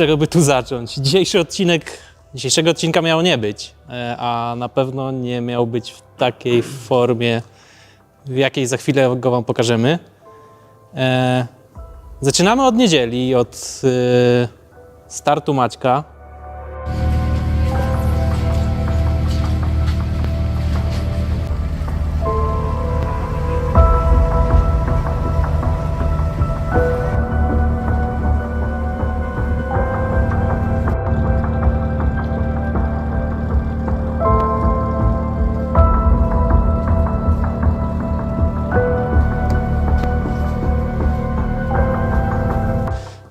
czego by tu zacząć? Dzisiejszy odcinek, dzisiejszego odcinka miało nie być, e, a na pewno nie miał być w takiej formie, w jakiej za chwilę go Wam pokażemy. E, Zaczynamy od niedzieli, od e, startu Maćka.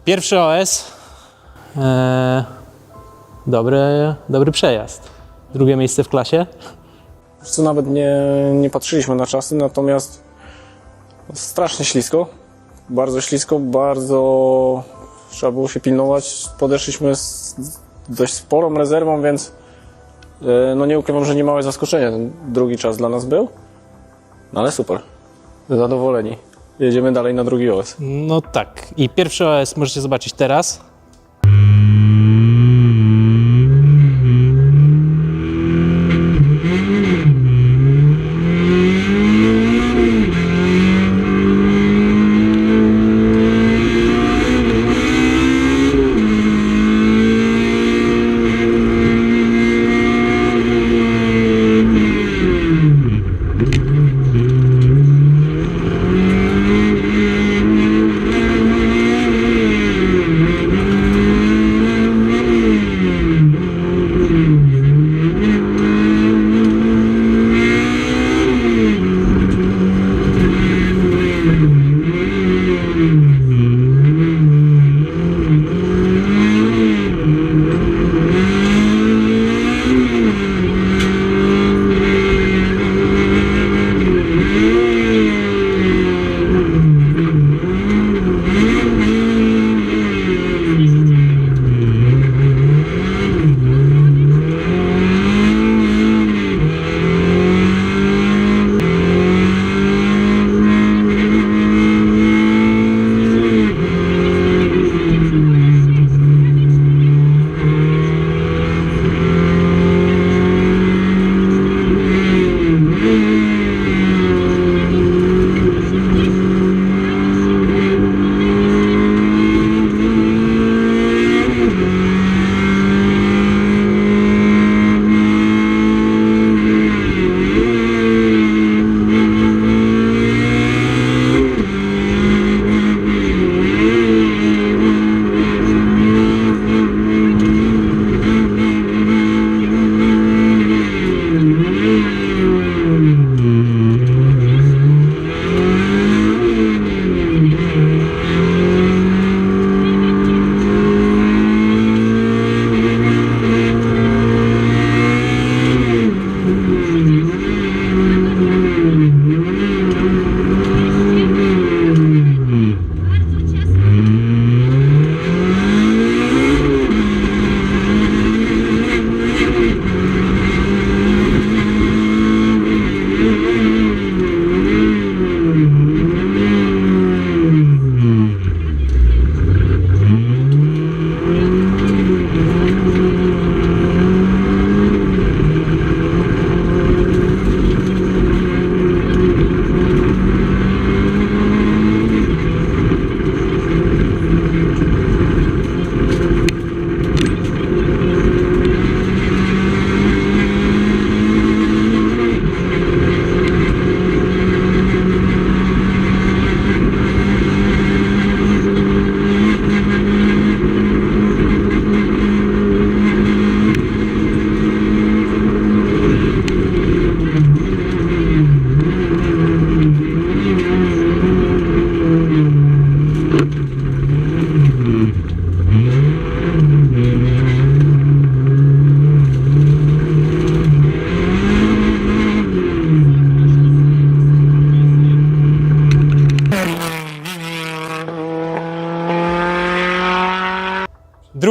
Pierwszy OS. E, dobry, dobry przejazd. Drugie miejsce w klasie. Co nawet nie, nie patrzyliśmy na czasy, natomiast strasznie ślisko. Bardzo ślisko, bardzo trzeba było się pilnować. Podeszliśmy z dość sporą rezerwą, więc e, no nie ukrywam, że nie małe zaskoczenie ten drugi czas dla nas był. No ale super. Zadowoleni. Jedziemy dalej na drugi OS. No tak. I pierwszy OS możecie zobaczyć teraz.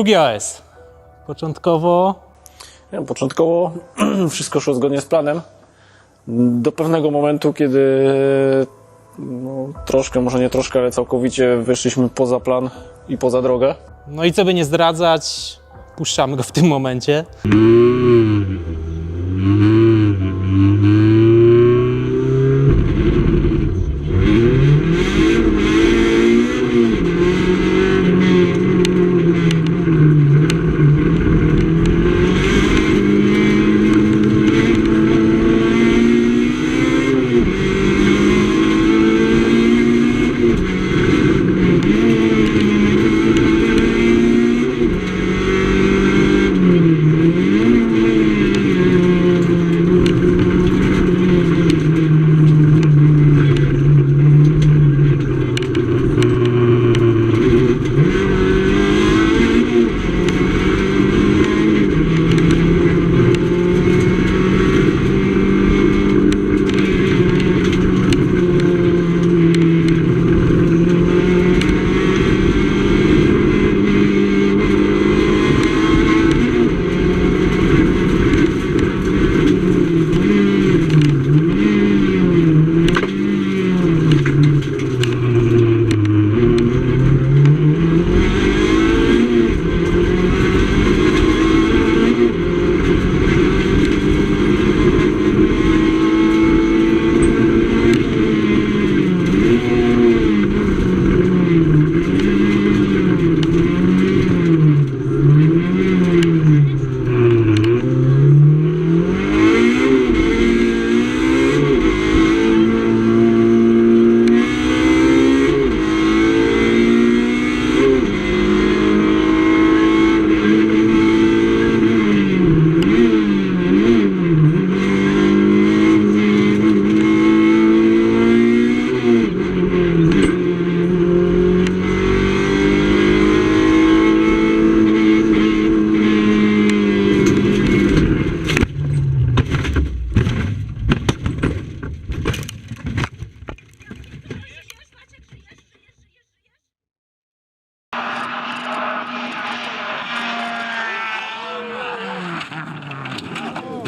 Drugi OS. Początkowo Nie, początkowo wszystko szło zgodnie z planem. Do pewnego momentu, kiedy no, troszkę, może nie troszkę, ale całkowicie wyszliśmy poza plan i poza drogę. No i co by nie zdradzać, puszczamy go w tym momencie.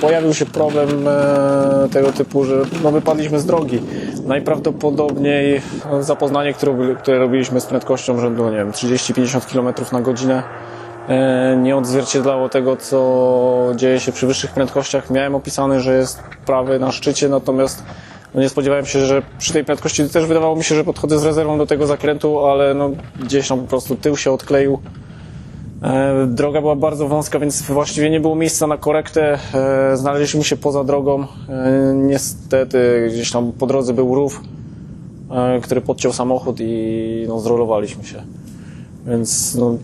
Pojawił się problem e, tego typu, że no, wypadliśmy z drogi. Najprawdopodobniej e, zapoznanie, które, które robiliśmy z prędkością rzędu, nie wiem, 30-50 km na godzinę e, nie odzwierciedlało tego, co dzieje się przy wyższych prędkościach. Miałem opisane, że jest prawy na szczycie, natomiast no nie spodziewałem się, że przy tej prędkości też wydawało mi się, że podchodzę z rezerwą do tego zakrętu, ale no, gdzieś tam po prostu tył się odkleił. E, Droga była bardzo wąska, więc właściwie nie było miejsca na korektę. E, Znaleźliśmy się poza drogą. E, Niestety gdzieś tam po drodze był rów, który podciął samochód i no, zrolowaliśmy się. Więc no,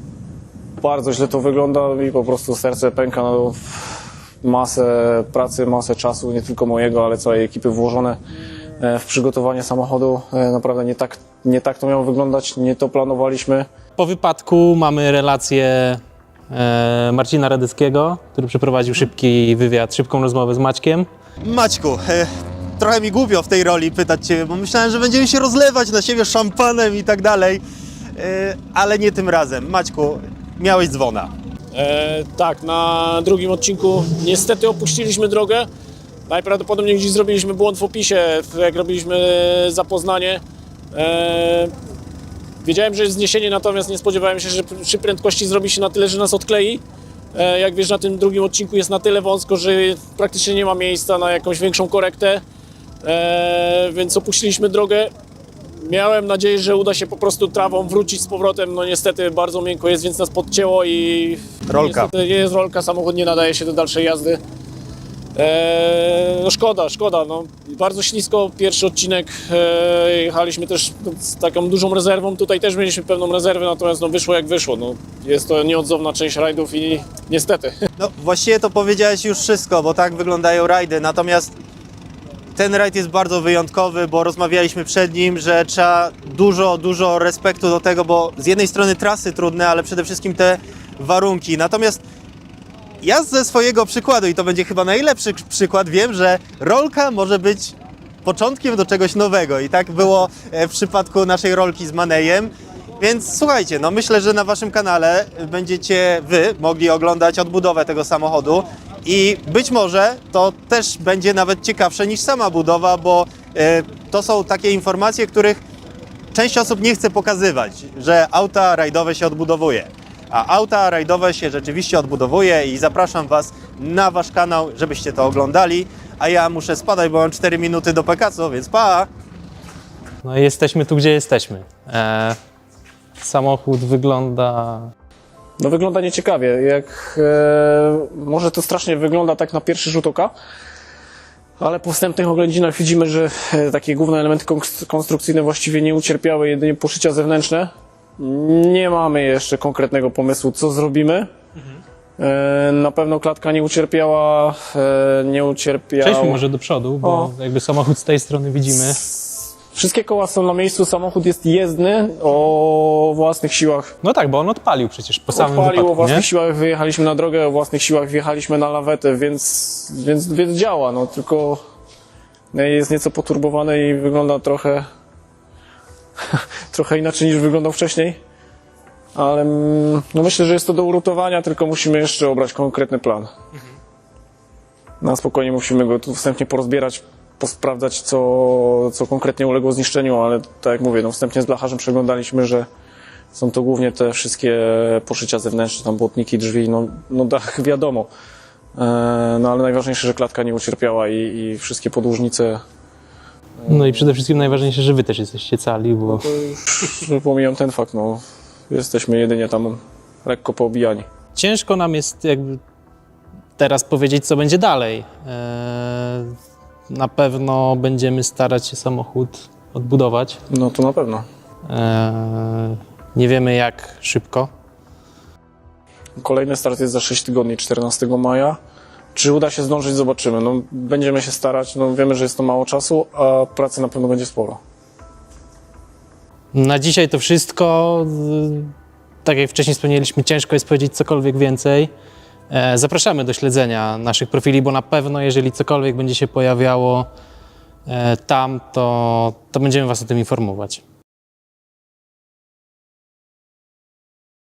bardzo źle to wygląda i po prostu serce pęka. No, masę pracy, masę czasu, nie tylko mojego, ale całej ekipy włożone w przygotowanie samochodu. Naprawdę nie tak, nie tak to miało wyglądać, nie to planowaliśmy. Po wypadku mamy relację e, Marcina Radyckiego, który przeprowadził szybki wywiad, szybką rozmowę z Maćkiem. Maćku, e, trochę mi głupio w tej roli pytać Cię, bo myślałem, że będziemy się rozlewać na siebie szampanem i tak dalej, e, ale nie tym razem. Maćku, miałeś dzwona. E, tak, na drugim odcinku niestety opuściliśmy drogę. Najprawdopodobniej gdzieś zrobiliśmy błąd w opisie, jak robiliśmy zapoznanie. E, wiedziałem, że jest zniesienie, natomiast nie spodziewałem się, że przy prędkości zrobi się na tyle, że nas odklei. E, jak wiesz, na tym drugim odcinku jest na tyle wąsko, że praktycznie nie ma miejsca na jakąś większą korektę, e, więc opuściliśmy drogę. Miałem nadzieję, że uda się po prostu trawą wrócić z powrotem. No niestety bardzo miękko jest, więc nas podcięło i Rolka. niestety jest rolka, samochód nie nadaje się do dalszej jazdy. Eee, no szkoda, szkoda. No. Bardzo ślisko, pierwszy odcinek e, jechaliśmy też z taką dużą rezerwą. Tutaj też mieliśmy pewną rezerwę, natomiast no, wyszło jak wyszło. No, jest to nieodzowna część rajdów i niestety. No właściwie to powiedziałeś już wszystko, bo tak wyglądają rajdy, natomiast ten rajd jest bardzo wyjątkowy, bo rozmawialiśmy przed nim, że trzeba dużo, dużo respektu do tego, bo z jednej strony trasy trudne, ale przede wszystkim te warunki. Natomiast ja ze swojego przykładu, i to będzie chyba najlepszy przykład, wiem, że rolka może być początkiem do czegoś nowego. I tak było e, w przypadku naszej rolki z Manejem. Więc słuchajcie, no myślę, że na waszym kanale będziecie wy mogli oglądać odbudowę tego samochodu i być może to też będzie nawet ciekawsze niż sama budowa, bo e, to są takie informacje, których część osób nie chce pokazywać, że auta rajdowe się odbudowuje. A auta rajdowe się rzeczywiście odbudowuje i zapraszam Was na Wasz kanał, żebyście to oglądali. A ja muszę spadać, bo mam 4 minuty do Pekaco, więc pa! No i jesteśmy tu, gdzie jesteśmy. E, samochód wygląda No wygląda nieciekawie. Jak, e, może to strasznie wygląda tak na pierwszy rzut oka, ale po wstępnych oględzinach widzimy, że e, takie główne elementy konst- konstrukcyjne właściwie nie ucierpiały, jedynie poszycia zewnętrzne. Nie mamy jeszcze konkretnego pomysłu, co zrobimy. E, na pewno klatka nie ucierpiała, e, nie ucierpiała. Przejdźmy może do przodu, bo O. jakby samochód z tej strony widzimy. Wszystkie koła są na miejscu, samochód jest jezdny o własnych siłach. No tak, bo on odpalił przecież po samym Odpalił o wypadku, własnych nie? siłach, wyjechaliśmy na drogę, o własnych siłach wjechaliśmy na lawetę, więc, więc, więc działa, no tylko jest nieco poturbowany i wygląda trochę trochę inaczej niż wyglądał wcześniej. Ale mm, no myślę, że jest to do urutowania, tylko musimy jeszcze obrać konkretny plan. Na spokojnie musimy go tu wstępnie porozbierać, posprawdzać, co, co konkretnie uległo zniszczeniu, ale tak jak mówię, no wstępnie z blacharzem przeglądaliśmy, że są to głównie te wszystkie poszycia zewnętrzne, tam błotniki, drzwi, no, no dach wiadomo. E, no ale najważniejsze, że klatka nie ucierpiała i, i wszystkie podłużnice, No i przede wszystkim najważniejsze, że wy też jesteście cali, bo już pomijam ten fakt, no jesteśmy jedynie tam lekko poobijani. ciężko nam jest jakby teraz powiedzieć, co będzie dalej. E, na pewno będziemy starać się samochód odbudować. No to na pewno. E, nie wiemy jak szybko. Kolejny start jest za 6 tygodni, 14 maja. Czy uda się zdążyć, zobaczymy. No, będziemy się starać, no, wiemy, że jest to mało czasu, a pracy na pewno będzie sporo. Na dzisiaj to wszystko. Tak jak wcześniej wspomnieliśmy, ciężko jest powiedzieć cokolwiek więcej. E, Zapraszamy do śledzenia naszych profili, bo na pewno, jeżeli cokolwiek będzie się pojawiało e, tam, to, to będziemy Was o tym informować.